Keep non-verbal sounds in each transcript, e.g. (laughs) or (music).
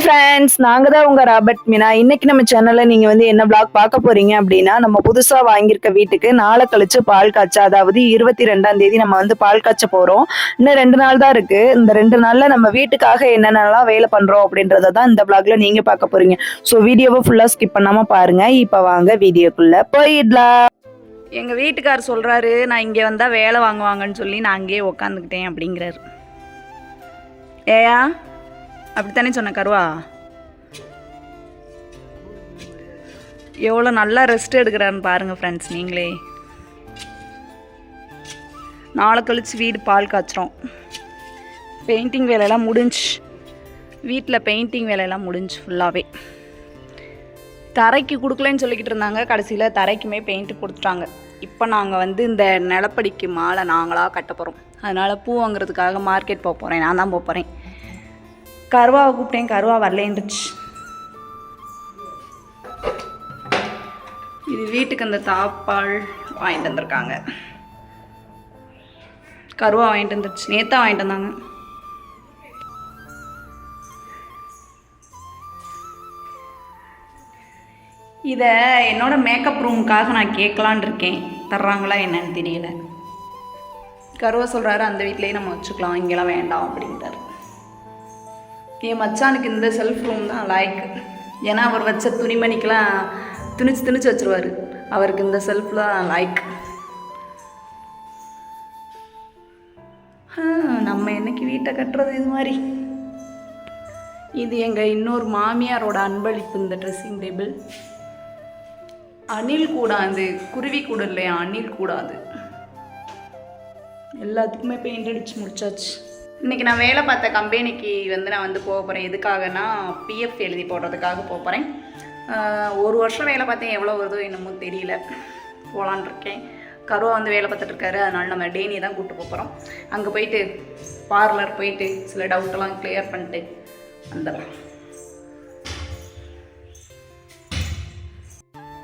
Hi friends நாங்க தான் உங்க ராபர்ட் மீனா. இன்னைக்கு நம்ம சேனல்ல நீங்க வந்து என்ன பிளாக் பார்க்க போறீங்க அப்படின்னா நம்ம புதுசா வாங்கியிருக்க வீட்டுக்கு நாளை கழிச்சு பால் காய்ச்ச அதாவது இருபத்தி ரெண்டாம் தேதி நம்ம வந்து பால் காய்ச்ச போறோம். இன்னும் ரெண்டு நாள் தான் இருக்கு. இந்த ரெண்டு நாள்ல நம்ம வீட்டுக்காக என்னென்னலாம் வேலை பண்றோம் அப்படின்றத தான் இந்த பிளாக்ல நீங்க பார்க்க போறீங்க. ஸோ வீடியோவை ஃபுல்லா ஸ்கிப் பண்ணாம பாருங்க. இப்ப வாங்க வீடியோக்குள்ள போயிடலாம். எங்க வீட்டுக்கார் சொல்றாரு நான் இங்க வந்தா வேலை வாங்குவாங்கன்னு சொல்லி நான் அங்கேயே உக்காந்துக்கிட்டேன் அப்படிங்கிறாரு. ஏயா அப்படித்தானே சொன்ன கருவா? எவ்வளோ நல்லா ரெஸ்ட் எடுக்கிறான்னு பாருங்கள் ஃப்ரெண்ட்ஸ் நீங்களே. நாளை கழிச்சு வீடு பால் காய்ச்சிரும் பெயிண்டிங் வேலையெல்லாம் முடிஞ்சு. வீட்டில் பெயிண்டிங் வேலையெல்லாம் முடிஞ்சு ஃபுல்லாகவே தரைக்கு கொடுக்கலன்னு சொல்லிக்கிட்டு இருந்தாங்க. கடைசியில் தரைக்குமே பெயிண்ட் கொடுத்துட்டாங்க. இப்போ நாங்கள் வந்து இந்த நிலப்படிக்கு மாலை நாங்களாக கட்ட போகிறோம் அதனால் பூ வாங்குறதுக்காக மார்க்கெட் போக போகிறேன் நான் தான் போக போகிறேன் கருவாவை கூப்பிட்டேன் கருவா வரலேன்றுச்சு. இது வீட்டுக்கு அந்த தாப்பால் வாங்கிட்டு வந்திருக்காங்க. கருவா வாங்கிட்டு வந்துருச்சு. நேத்தா வாங்கிட்டு வந்தாங்க. இதை என்னோட மேக்கப் ரூமுக்காக நான் கேட்கலான் இருக்கேன். தர்றாங்களா என்னன்னு தெரியல. கருவா சொல்கிறாரு அந்த வீட்லேயே நம்ம வச்சுக்கலாம் இங்கெல்லாம் வேண்டாம் அப்படின்ட்டு என் மச்சானுக்கு இந்த செல்ஃப் ரூம் தான் லைக் ஏன்னா அவர் வச்ச துணிமணிக்கெலாம் துணிச்சு துணிச்சு வச்சிருவாரு. அவருக்கு இந்த செல்ஃபில் லைக் நம்ம என்னைக்கு வீட்டை கட்டுறது இது மாதிரி? இது எங்கள் இன்னொரு மாமியாரோட அன்பளிப்பு இந்த ட்ரெஸ்ஸிங் டேபிள் அணில் கூடாது குருவி கூட இல்லையா? அணில் கூடாது எல்லாத்துக்குமே பெயிண்ட் அடிச்சு முடிச்சாச்சு. இன்றைக்கி நான் வேலை பார்த்த கம்பெனிக்கு வந்து நான் வந்து போக போகிறேன் எதுக்காகனா பிஎஃப் எழுதி போடுறதுக்காக போக போகிறேன் ஒரு வருஷம் வேலை பார்த்தேன். எவ்வளோ வருதோ என்னமோ தெரியல. போகலான் இருக்கேன். கருவா வந்து வேலை பார்த்துட்டு இருக்காரு. அதனால நம்ம டேனியை தான் கூப்பிட்டு போக போகிறோம் அங்கே போயிட்டு பார்லர் போயிட்டு சில டவுட்டெல்லாம் கிளியர் பண்ணிட்டு வந்துடலாம்.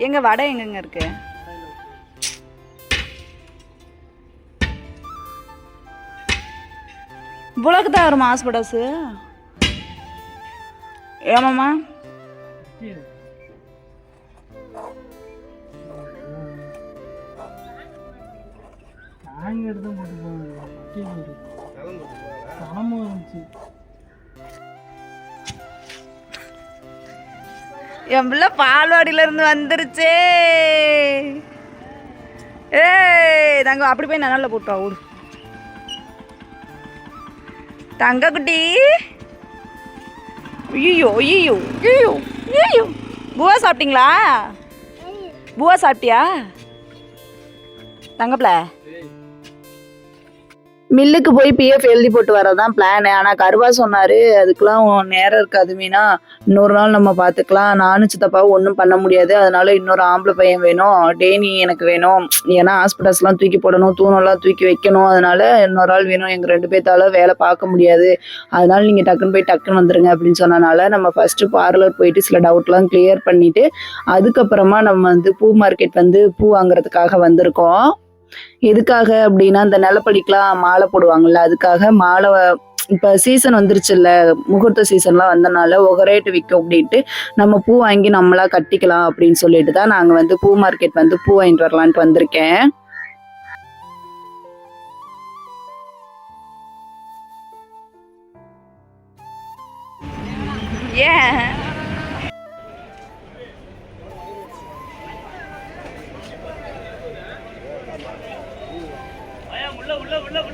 எங்கள் வடை எங்கெங்க இருக்குது இவ்வளோக்கு தான் வருமா ஹாஸ்பிட்டல்ஸு ஏமாம்மா என் பிள்ளை பால்வாடியில இருந்து வந்துருச்சே. ஏய் தங்க அப்படி போய் நல்லா போட்டுவா விடு தங்க குட்டி ஐயோ ஐயோ ஐயோ ஐயோ பூவா சாப்பிட்டீங்களா? பூவா சாப்பிட்டியா? தங்கப்பில மில்லுக்கு போய் பிஎஃப் எழுதி போட்டு வரதான் பிளான் ஆனால் கருவா சொன்னார் அதுக்கெல்லாம் நேரம் இருக்காது மீனா. இன்னொரு நாள் நம்ம பார்த்துக்கலாம் நானும் சித்தப்பாவும் ஒன்றும் பண்ண முடியாது. அதனால இன்னொரு ஆம்பளை பையன் வேணும். டேனி எனக்கு வேணும். ஏன்னா ஹாஸ்பிட்டல்ஸ்லாம் தூக்கி போடணும். தூணெல்லாம் தூக்கி வைக்கணும். அதனால இன்னொரு ஆள் வேணும். எங்கள் ரெண்டு பேர்த்தால வேலை பார்க்க முடியாது. அதனால நீங்கள் டக்குன்னு போய் டக்குன்னு வந்துருங்க அப்படின்னு சொன்னனால நம்ம ஃபஸ்ட்டு பார்லர் போயிட்டு சில டவுட்லாம் கிளியர் பண்ணிட்டு அதுக்கப்புறமா நம்ம வந்து பூ மார்க்கெட் வந்து பூ வாங்குறதுக்காக வந்திருக்கோம். எதுக்காக அப்படின்னா அந்த நிலப்படிக்கெலாம் மாலை போடுவாங்கல்ல அதுக்காக மாலை இப்போ இப்ப சீசன் வந்துருச்சுல்ல முகூர்த்த சீசன்லாம் வந்தனால ஒகரேட்டு விற்கும் அப்படின்ட்டு நம்ம பூ வாங்கி நம்மளா கட்டிக்கலாம் அப்படின்னு சொல்லிட்டு தான் நாங்க வந்து பூ மார்க்கெட் வந்து பூ வாங்கிட்டு வரலான்ட்டு வந்திருக்கேன். ஏன்?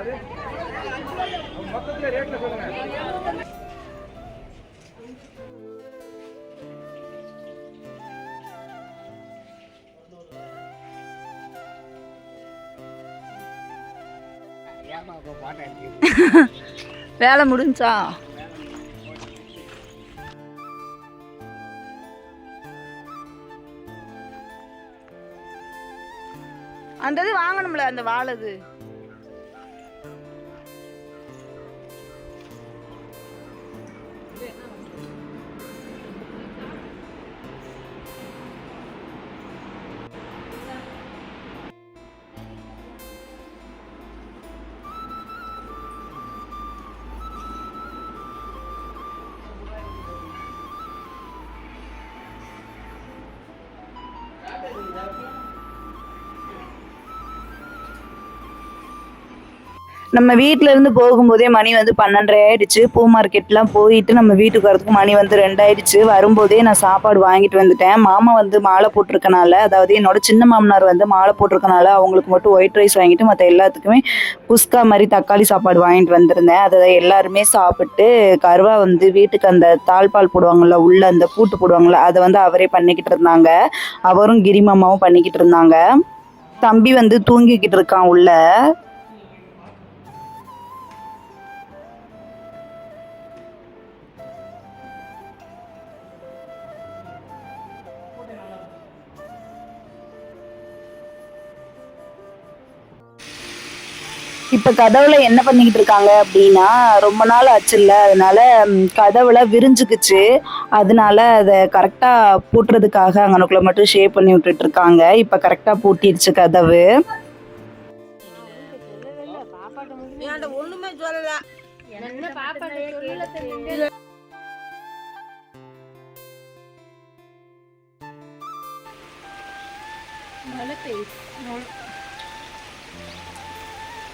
(laughs) வேலை முடிஞ்சா? அந்த இது வாங்கணும்ல அந்த வாழது நம்ம வீட்ல இருந்து போகும்போதே மணி வந்து பன்னெண்டரை ஆயிடுச்சு. பூ மார்க்கெட்லாம் போயிட்டு நம்ம வீட்டுக்கு வரதுக்கு மணி வந்து ரெண்டாயிடுச்சு. வரும்போதே நான் சாப்பாடு வாங்கிட்டு வந்துட்டேன். மாமா வந்து மாலை போட்டிருக்கனால அதாவது என்னோட சின்ன மாமனார் வந்து மாலை போட்டிருக்கனால அவங்களுக்கு மட்டும் ஒயிட் ரைஸ் வாங்கிட்டு மற்ற எல்லாத்துக்குமே குஸ்கா மாதிரி தக்காளி சாப்பாடு வாங்கிட்டு வந்திருந்தேன். அதை எல்லாருமே சாப்பிட்டு கருவா வந்து வீட்டுக்கு அந்த தாழ்பால் போடுவாங்கல்ல உள்ள அந்த பூட்டு போடுவாங்கல்ல அதை வந்து அவரே பண்ணிக்கிட்டு இருந்தாங்க. அவரும் கிரி மாமாவும் பண்ணிக்கிட்டு இருந்தாங்க. தம்பி வந்து தூங்கிக்கிட்டு இருக்கான் உள்ள. இப்போ கதவுல என்ன பண்ணிக்கிட்டு இருக்காங்க அப்படின்னா ரொம்ப நாள் ஆச்சுல்ல அதனால கதவுல விரிஞ்சுக்குச்சு. அதனால அதை கரெக்டாக பூட்டுறதுக்காக அங்கனுக்குள்ள மட்டும் ஷேப் பண்ணி விட்டுட்டு இருக்காங்க. இப்போ கரெக்டாக பூட்டிடுச்சு கதவு. ஒண்ணுமே சொல்லல.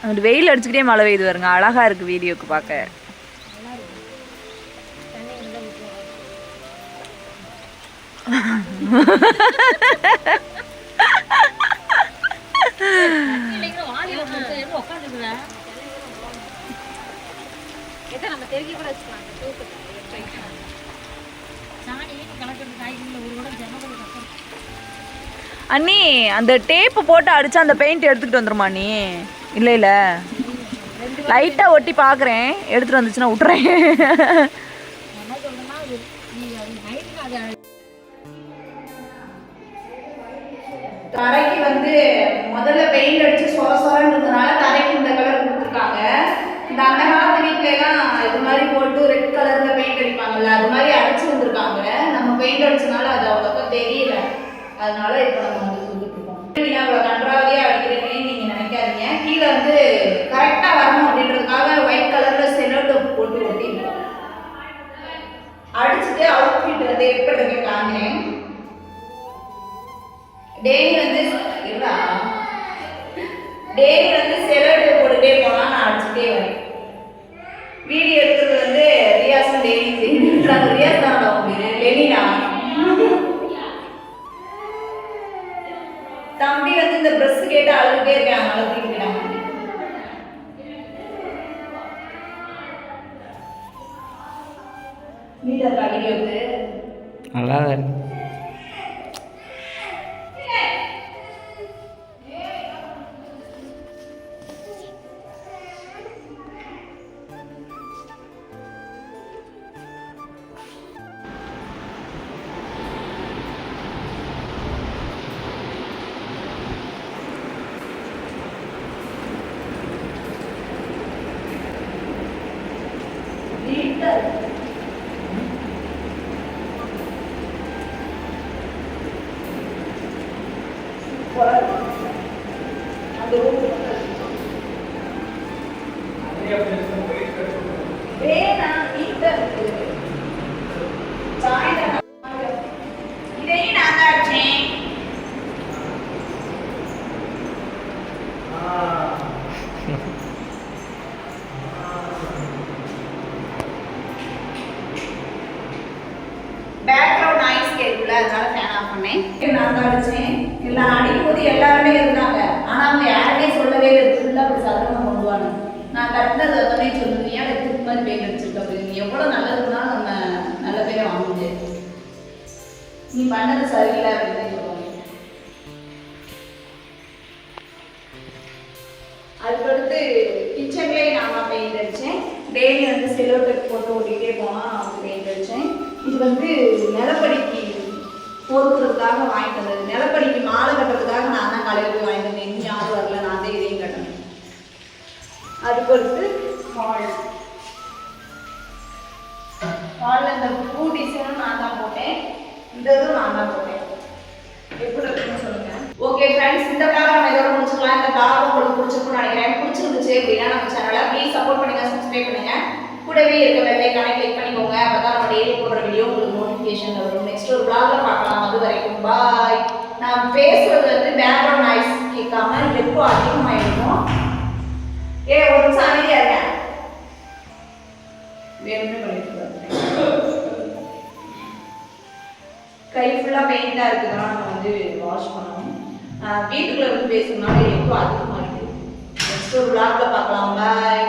அந்த வெயில் அடிச்சுக்கிட்டே மழை பெய்யுது வருங்க அழகா இருக்குது வீடியோக்கு பார்க்க. அண்ணி அந்த டேப்பு போட்டு அடிச்சா அந்த பெயிண்ட் எடுத்துக்கிட்டு வந்துருமா நீ இல்லை இல்லை. லைட்டாக ஒட்டி பார்க்குறேன் எடுத்துகிட்டு வந்துச்சுன்னா விட்டுறேன். தரைக்கு வந்து முதல்ல பெயிண்ட் அடிச்சு சொர சொரன்னு இருந்தனால தரைக்கு இந்த கலர் கொடுத்துருக்காங்க இந்த அந்த காலத்து வீட்ல எல்லாம் இது மாதிரி போட்டு ரெட் கலர்ல பெயிண்ட் அடிப்பாங்கல்ல அது மாதிரி அடிச்சு வந்திருக்காங்க நம்ம பெயிண்ட் அடிச்சனால அது அவ்வளோக்கா தெரியல அதனால இப்போ நம்ம வந்து சொல்லிட்டு இருக்கோம் நீங்க அவ்வளோ கன்றாவதியா அடிக்கிறீங்கன்னு நீங்க நினைக்காதீங்க கீழே வந்து கரெக்டா வரணும் அப்படின்றதுக்காக ஒயிட் கலர்ல செலோட்டோ போட்டு ஒட்டிருக்கோம் அடிச்சுட்டு அவுட்ஃபிட் வந்து எப்படி இருக்கு காமிக்கிறேன் டெய்லி வந்து இல்லா டெய்லி வந்து செலவு போட்டுட்டே போனா நான் அடிச்சுட்டே வரேன் வீடியோ எடுக்கிறது வந்து ரியாஸும் டெய்லி செய்யணும் ரியாஸ் தான் அப்படின்னு லெனினா. தம்பி வந்து இந்த ட்ரெஸ் கேட்டு அழுகிட்டே இருக்கேன். அதனால தூக்கிட்டாங்க வீடியோ வீடியோக்கு நல்லா தான் இருக்கு நீட்டா பேக்ரவுண்ட் நாய்ஸ் கேட்கல அதனால ஃபேன் ஆஃப் பண்ணேன். நான் தான் அடிச்சேன். எல்லாம் ஆடி போது எல்லாருமே இருந்தாங்க ஆனா அவங்க யாருமே சொல்லவே இல்லை ஃபுல்லா அப்படி சத்தமா கொண்டு வாங்க நான் கட்டினது வந்தோடனே சொல்லுங்க ஏன் திருப்பி மாதிரி பெயிண்ட் அடிச்சிருக்க? அப்படின்னு எவ்வளோ நல்லதுன்னா நம்ம நல்ல பேரை வாங்க முடியாது. நீ பண்ணது சரியில்லை அப்படின்னு சொல்லுவாங்க. அதுக்கடுத்து கிச்சன்லேயே நான் பெயிண்ட் அடித்தேன் டெய்லி வந்து செலோட்டெக் போட்டு ஓட்டிகிட்டே போனால் பெயிண்ட் அடித்தேன் இது வந்து நிலப்படிக்கு பொறுக்கிறதுக்காக வாங்கிட்டு வந்தது. நிலப்படிக்கு மாலை கட்டுறதுக்காக நான் தான் காலையில் போய் வாங்கிட்டு அதுக்கடுத்து ஹால் ஹாலில் இந்த பூ டிசைனும் நான் தான் போட்டேன். இந்த இதுவும் நான் தான் போட்டேன். எப்படி இருக்குன்னு சொல்லுங்க. ஓகே ஃப்ரெண்ட்ஸ் இந்த vlog நம்ம இதோட முடிச்சுக்கலாம். இந்த vlog உங்களுக்கு பிடிச்சிருக்கும்னு நினைக்கிறேன். பிடிச்சிருந்துச்சு அப்படின்னா நம்ம சேனலை ப்ளீஸ் சப்போர்ட் பண்ணுங்க சப்ஸ்கிரைப் பண்ணுங்க. கூடவே இருக்க பெல் ஐக்கானை கிளிக் பண்ணிக்கோங்க. அப்பதான் நம்ம டெய்லி போடுற வீடியோ உங்களுக்கு நோட்டிஃபிகேஷன் வரும். நெக்ஸ்ட் ஒரு vlogல பார்க்கலாம். அது வரைக்கும் பாய் நான் பேசுறது வந்து பேக்ரவுண்ட் நாய்ஸ் கேட்காம எப்போ அதிகமாகிடும் ஏ ஒரு நிமிஷம் அமைதியா இருக்கேன் வேணுமே பண்ணிட்டு கை ஃபுல்லா பெயிண்டா இருக்குதுன்னா நம்ம வந்து வாஷ் பண்ணணும். வீட்டுக்குள்ள இருந்து பேசுறதுனால எப்போ அதிகமாக இருக்கு. நெக்ஸ்ட் ஒரு vlogல பார்க்கலாம். பாய்